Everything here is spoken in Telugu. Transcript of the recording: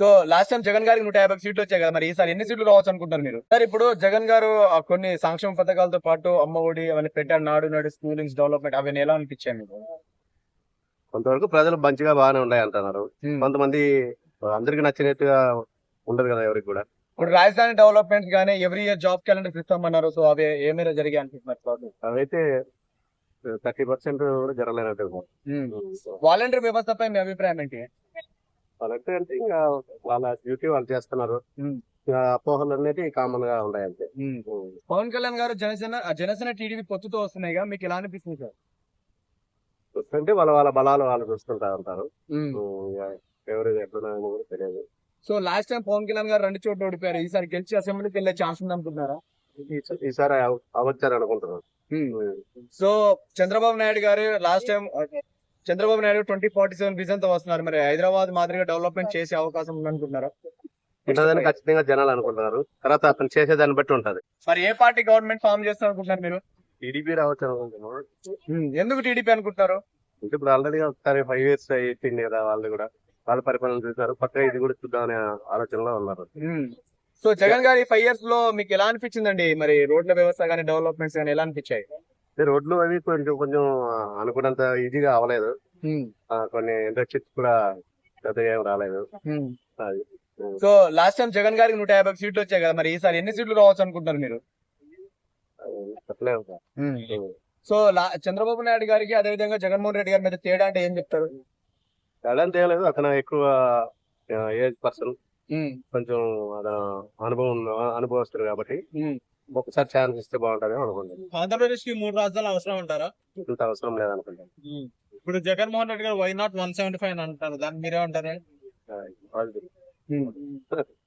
సో లాస్ట్ టైం జగన్ గారికి నూట యాభై సీట్లు వచ్చాయి కదా మరి ఈసారి ఎన్ని సీట్లు రావచ్చు అనుకుంటారు మీరు? సార్ ఇప్పుడు జగన్ గారు కొన్ని సంక్షేమ పథకాలతో పాటు అమ్మ ఒడి అవన్నీ పెట్టారు నాడు నాడు స్కూలింగ్స్ డెవలప్మెంట్ అవన్నీ ఎలా అనిపించాయి మీకు? కొంతవరకు ప్రజలు మంచిగా బాగానే ఉన్నాయి అంటున్నారు. కొంతమంది అందరికి నచ్చినట్టుగా ఉండదు కదా ఎవరికి కూడా. ఇప్పుడు రాజధాని డెవలప్మెంట్ గానీ ఎవ్రీ ఇయర్ జాబ్ క్యాలెండర్ ఇస్తామన్నారు సో అవి ఏ మేర జరిగాయి అనుకుంటున్నారు అవైతే థర్టీ పర్సెంట్ కూడా జరగలేనట్టు వాలంటీర్ వ్యవస్థపై మీ అభిప్రాయం ఏంటి? వాళ్ళంటే అంటే ఇంకా వాళ్ళ డ్యూటీ వాళ్ళు చేస్తున్నారు. అపోహలు అనేది కామన్గా ఉన్నాయి అంతే పవన్ కళ్యాణ్ గారు జనసేన జనసేన టీడీపీ పొత్తుతో వస్తున్నాయిగా మీకు ఎలా అనిపిస్తుంది సార్? చూస్తుంటే వాళ్ళ వాళ్ళ బలాలు వాళ్ళు చూస్తుంటా ఉంటారు. ఎవరు ఎట్లా కూడా తెలియదు. So last time Pawan Kalyan garu రెండు చోట్ల ఓడిపోయారు. ఈసారి గెలిచి అసెంబ్లీకి వెళ్ళే ఛాన్స్ ఉంది అనుకుంటున్నారా ఈ- ఈసారి అవ- అవ్వచ్చారు అనుకుంటున్నాను so Chandrababu Naidu garu last time Chandrababu Naidu twenty forty seven విజన్తో వస్తున్నారు. మరి హైదరాబాద్ మాదిరిగా డెవలప్మెంట్ చేసే అవకాశం ఉంది అనుకుంటున్నారా ఉంటుందని ఖచ్చితంగా జనాలు అనుకుంటున్నారు. తర్వాత అతను చేసేదాన్ని బట్టి ఉంటది. మరి ఏ పార్టీ గవర్నమెంట్ ఫామ్ చేస్తారు అనుకుంటున్నారు మీరు? టీడీపీ రావచ్చు అనుకుంటున్నారు ఎందుకు టీడీపీ అనుకుంటున్నారు? అంటే ఇప్పుడు ఆల్రెడీ ఒకసారి ఫైవ్ ఇయర్స్ అయిపోయింది కదా వాళ్ళు కూడా. వాళ్ళ పరిపాలన చూసారు పక్కగా ఇది కూడా చూద్దాం అనే ఆలోచనలో ఉన్నారు. సో జగన్ గారి ఫైవ్ ఇయర్స్లో మీకు ఎలా అనిపించిందండి? మరి రోడ్ల వ్యవస్థ కానీ డెవలప్మెంట్స్ కానీ ఎలా అనిపించాయి? రోడ్లు అవి కొంచెం కొంచెం అనుకున్నంత ఈజీగా అవ్వలేదు. ఆ, కొన్ని ఇండస్ట్రీస్ కూడా పెద్దగా ఏం రాలేదు. అది సో లాస్ట్ టైం జగన్ గారికి నూట యాభై సీట్లు వచ్చాయి కదా మరి ఈసారి ఎన్ని సీట్లు రావచ్చు అనుకుంటున్నారు మీరు? చెప్పలేము. సో చంద్రబాబు నాయుడు గారికి అదే విధంగా జగన్మోహన్ రెడ్డి గారి మీద తేడా అంటే ఏం చెప్తారు? తేడా ఏం లేదు. అతను ఎక్కువ ఏజ్ పర్సన్. కొంచెం అనుభవం అనుభవస్తుడు కాబట్టి. ఒకసారి ఛాన్స్ ఇస్తే బాగుంటుంది అనుకుంటాను ఆంధ్రప్రదేశ్కి మూడు రాజధానులు అవసరం అంటారా? ఇంత అవసరం లేదనుకుంటాను ఇప్పుడు Jaganmohan Reddy garu why not one seventy five అంటారు. దాన్ని మీరే అంటారు